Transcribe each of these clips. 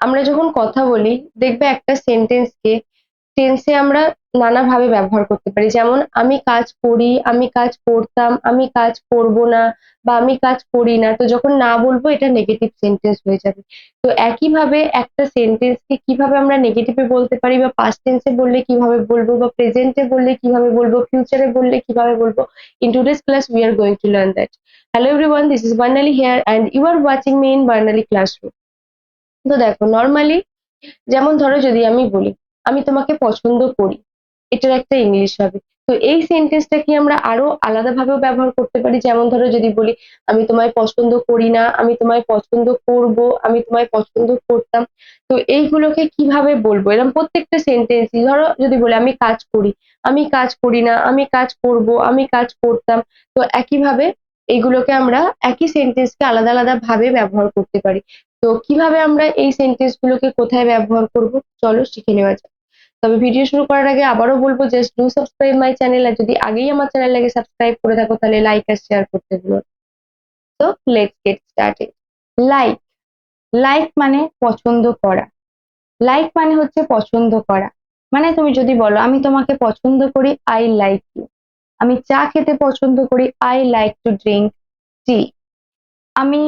আমরা যখন কথা বলি, দেখবে একটা সেন্টেন্সকে টেন্সে আমরা নানাভাবে ব্যবহার করতে পারি। যেমন, আমি কাজ করি, আমি কাজ করতাম, আমি কাজ করব না বা আমি কাজ করি না। তো যখন না বলব, এটা নেগেটিভ সেন্টেন্স হয়ে যাবে। তো একইভাবে একটা সেন্টেন্সকে কীভাবে আমরা নেগেটিভে বলতে পারি বা পাস্ট টেন্সে বললে কীভাবে বলব বা প্রেজেন্টে বললে কীভাবে বলব ফিউচারে বললে কীভাবে বলব in today's class we are going to learn that hello everyone this is Barnali here and you are watching me in Barnali classroom তো দেখো নর্মালি যেমন ধরো যদি আমি বলি, আমি তোমাকে পছন্দ করি, এটার একটা ইংলিশ হবে। তো এই সেন্টেন্সটা কি আমরা আরও আলাদাভাবেও ব্যবহার করতে পারি? যেমন ধরো যদি বলি, আমি তোমায় পছন্দ করি না, আমি তোমায় পছন্দ করব, আমি তোমায় পছন্দ করতাম। তো এইগুলোকে কীভাবে বলব? এরকম প্রত্যেকটা সেন্টেন্সই ধরো যদি বলি, আমি কাজ করি, আমি কাজ করি না, আমি কাজ করব, আমি কাজ করতাম। তো একইভাবে এইগুলোকে আমরা একই সেন্টেন্সকে আলাদা আলাদা ভাবে ব্যবহার করতে পারি। তো কীভাবে আমরা এই সেন্টেন্স গুলোকে কোথায় ব্যবহার করব? চলো শিখে নেওয়া যাক। তবে ভিডিও শুরু করার আগে আবারও বলব just do subscribe my channel আর যদি আগেই আমার চ্যানেল চ্যানেলটাকে সাবস্ক্রাইব করে থাকো, তাহলে লাইক আর শেয়ার করতে ভুলো তো let's get started like like মানে পছন্দ করা। লাইক মানে হচ্ছে পছন্দ করা। মানে তুমি যদি বলো, আমি তোমাকে পছন্দ করি আই লাইক ইউ আমি চা খেতে পছন্দ করি I like to drink tea আমি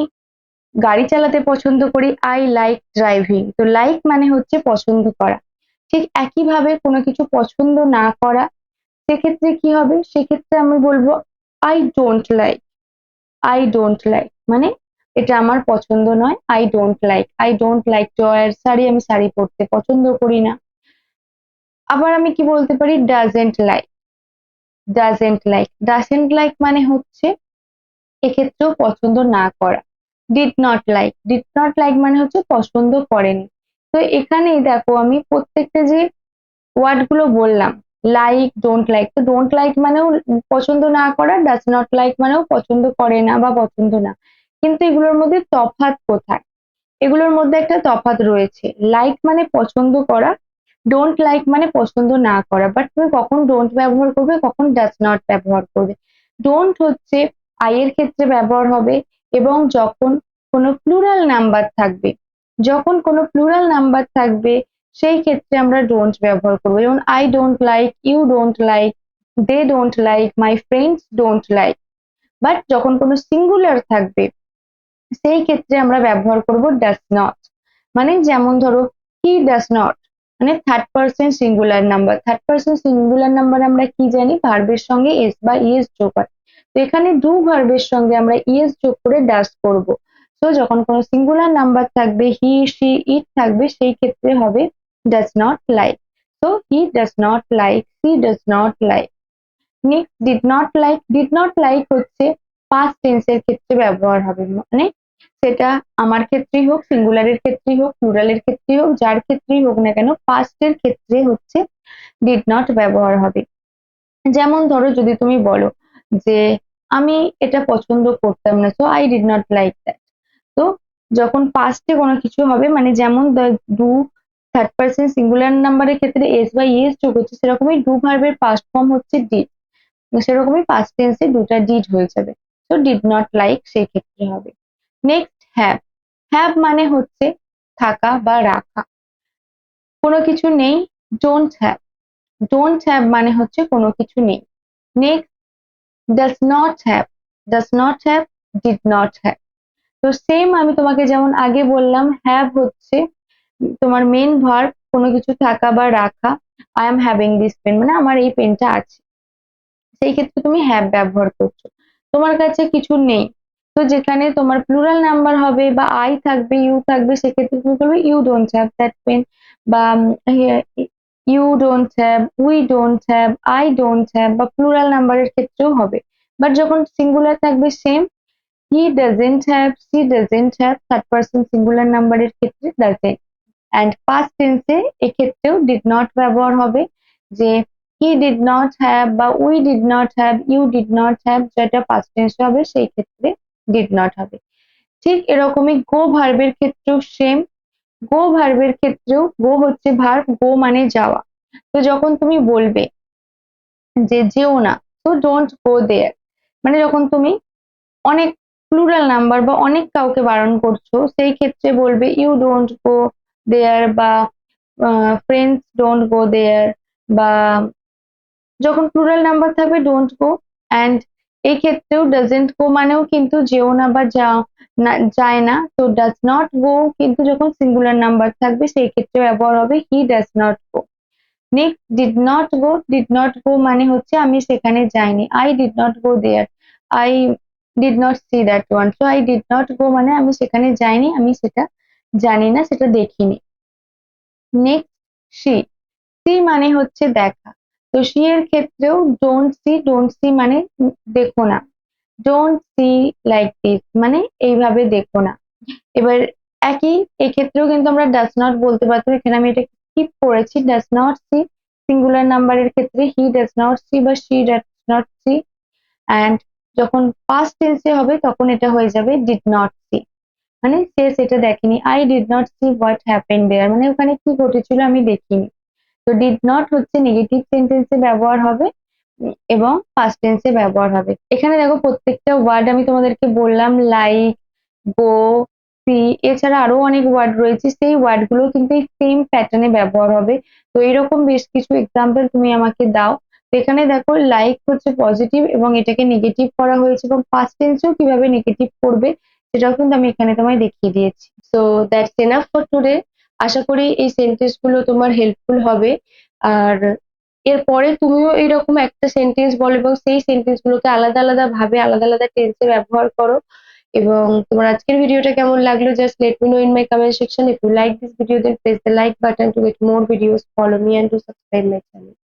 গাড়ি চালাতে পছন্দ করি আই লাইক ড্রাইভিং তো লাইক মানে হচ্ছে পছন্দ করা। ঠিক একইভাবে কোনো কিছু পছন্দ না করা, সেক্ষেত্রে কি হবে? সেক্ষেত্রে আমি বলব I don't like I don't like মানে এটা আমার পছন্দ নয় I don't like I don't like to sari, আমি শাড়ি পরতে পছন্দ করি না। আবার আমি কি বলতে পারি? Doesn't like doesn't like doesn't like মানে হচ্ছে এক্ষেত্রেও পছন্দ না করা। Did not like did not like মানে হচ্ছে পছন্দ করেনি। তো এখানেই দেখো আমি প্রত্যেকটা যে ওয়ার্ডগুলো বললাম লাইক ডোন্ট লাইক তো ডোন্ট লাইক মানেও পছন্দ না করা ডাজ নট লাইক মানেও পছন্দ করে না বা পছন্দ না। কিন্তু এগুলোর মধ্যে তফাৎ কোথায়? এগুলোর মধ্যে একটা তফাৎ রয়েছে। লাইক মানে পছন্দ করা ডোন্ট লাইক মানে পছন্দ না করা। বাট তুমি কখন ডোন্ট ব্যবহার করবে, কখন ডাজ নট ব্যবহার করবে। ডোন্ট হচ্ছে আই এর ক্ষেত্রে ব্যবহার হবে এবং যখন কোনো প্লুরাল নাম্বার থাকবে, যখন কোনো প্লুরাল নাম্বার থাকবে, সেই ক্ষেত্রে আমরা ডোন্ট ব্যবহার করব। যেমন I don't like you don't like they don't like my friends don't like but যখন কোনো সিঙ্গুলার থাকবে, সেই ক্ষেত্রে আমরা ব্যবহার করব ডাস নট মানে যেমন ধরো হি ডাস নট মানে third person singular number third person singular number আমরা কি জানি? ভার্বের সঙ্গে এস বা ইএস যোগ হয় তো এখানে ডু ভার্বের সঙ্গে আমরা ইএস যোগ করে ডাস করব। তো যখন কোনো সিঙ্গুলার নাম্বার থাকবে হি সি ইট থাকবে, সেই ক্ষেত্রে হবে ডাজ নট লাইক তো he does not like she does not like next did not like did not like হচ্ছে পাস্ট টেন্সের ক্ষেত্রে ব্যবহার হবে। মানে সেটা আমার ক্ষেত্রেই হোক সিঙ্গুলারের ক্ষেত্রেই হোক প্লুরালের ক্ষেত্রেই হোক, যার ক্ষেত্রেই হোক না কেন পাস্টের ক্ষেত্রে হচ্ছে ডিড নট ব্যবহার হবে। যেমন ধরো যদি তুমি বলো যে আমি এটা পছন্দ করতাম না so I did not like that তো যখন পাস্টে কোনো কিছু হবে মানে যেমন ডু থার্ড পার্সন সিঙ্গুলার নাম্বারের ক্ষেত্রে এস বা ইএস যোগ হচ্ছে, সেরকমই ডু ভার্বের পাস্ট ফর্ম হচ্ছে ডিড সেরকমই পাস্ট টেন্সে দুটা ডিড হয়ে যাবে। তো ডিড নট লাইক সেই ক্ষেত্রে হবে। নেক্সট হ্যাভ হ্যাভ মানে হচ্ছে থাকা বা রাখা। কোনো কিছু নেই ডোন্ট হ্যাভ ডোন্ট হ্যাভ মানে হচ্ছে কোনো কিছু নেই। Next does not have does not have did not have তো সেম আমি তোমাকে যেমন আগে বললাম হ্যাভ হচ্ছে তোমার মেন ভার্ব কোনো কিছু থাকা বা রাখা I am having this pen মানে আমার এই পেনটা আছে। সেই ক্ষেত্রে তুমি হ্যাভ ব্যবহার করছ। তোমার কাছে কিছু নেই। তো যেখানে তোমার প্লুরাল নাম্বার হবে বা আই থাকবে ইউ থাকবে, সেক্ষেত্রে তুমি বলবে you don't have that pen বা you don't have we don't have I don't have বা প্লুরাল নাম্বারের ক্ষেত্রেও হবে। বাট যখন সিঙ্গুলার থাকবে same he doesn't have she doesn't have third person singular নাম্বারের ক্ষেত্রে ডাজেন্ট অ্যান্ড পাস্ট টেন্সে এক্ষেত্রেও ডিড নট ব্যবহার হবে যে হি ডিড নট হ্যাভ বা we did not have you did not have যেটা পাস্ট টেন্স হবে, সেই ক্ষেত্রে ডিড নট হবে। ঠিক এরকমই গো ভার্বের ক্ষেত্রেও সেম গো ভার্বের ক্ষেত্রেও গো হচ্ছে ভার্ব গো মানে যাওয়া। তো যখন তুমি বলবে যে যেও না, তো ডোন্ট গো দেয়ার মানে যখন তুমি অনেক প্লুরাল নাম্বার বা অনেক কাউকে বারণ করছ, সেই ক্ষেত্রে বলবে ইউ ডোন্ট গো দেয়ার বা ফ্রেন্ডস ডোন্ট গো দেয়ার বা, যখন প্লুরাল নাম্বার থাকবে ডোন্ট গো অ্যান্ড এই ক্ষেত্রেও ডাজেন্ট গো মানেও কিন্তু যেও না বা যাও না, যায় না। তো ডাজ নট গো কিন্তু যখন সিঙ্গুলার নাম্বার থাকবে, সেই ক্ষেত্রে ব্যবহার হবে he does not go next did not go did not go মানে হচ্ছে আমি সেখানে যাইনি। I did not go there I did not see that one so I did not go মানে আমি সেখানে যাইনি, আমি সেটা জানি না, সেটা দেখিনি। নেক্সট সি সি মানে হচ্ছে দেখা। তো সি এর ক্ষেত্রেও ডোন্ট সি ডোন্ট সি মানে দেখো না। ডোন্ট সি লাইক দিস মানে এইভাবে দেখো না। এবার একই, এক্ষেত্রেও কিন্তু আমরা ডাজ নট বলতে পারতাম এখানে আমি এটা স্কিপ করেছি। ডাজ নট সি সিঙ্গুলার নাম্বারের ক্ষেত্রে হি ডাজ নট সি বা she does not see and যখন পাস্ট টেন্সে হবে, তখন এটা হয়ে যাবে ডিড নট সি মানে সে সেটা দেখেনি। I did not see what happen there মানে ওখানে কি ঘটেছিল আমি দেখিনি। তো ডিড নট হচ্ছে নেগেটিভ সেন্টেন্সে ব্যবহার হবে, এবং ফার্স্ট টেন্সে ব্যবহার হবে। এখানে দেখো প্রত্যেকটা ওয়ার্ড আমি তোমাদেরকে বললাম লাইক গো সি এছাড়া আরও অনেক ওয়ার্ড রয়েছে, সেই ওয়ার্ডগুলো কিন্তু এই সেম প্যাটার্নে ব্যবহার হবে। তো এরকম বেশ কিছু এক্সাম্পল তুমি আমাকে দাও। এখানে দেখো লাইক হচ্ছে পজিটিভ এবং এটাকে নেগেটিভ করা হয়েছে, এবং ফার্স্ট টেন্সেও কীভাবে নেগেটিভ করবে, সেটাও কিন্তু আমি এখানে তোমায় দেখিয়ে দিয়েছি। So that's enough for today আশা করি এই সেন্টেন্সগুলো তোমার হেল্পফুল হবে। আর এরপরে তুমিও এরকম একটা সেন্টেন্স বলো এবং সেই সেন্টেন্স গুলোকে আলাদা আলাদা ভাবে, আলাদা আলাদা টেন্সে ব্যবহার করো। এবং তোমার আজকের ভিডিওটা কেমন লাগল just let me know in my comment section if you like this video then press the like button to get more videos follow me and to subscribe my channel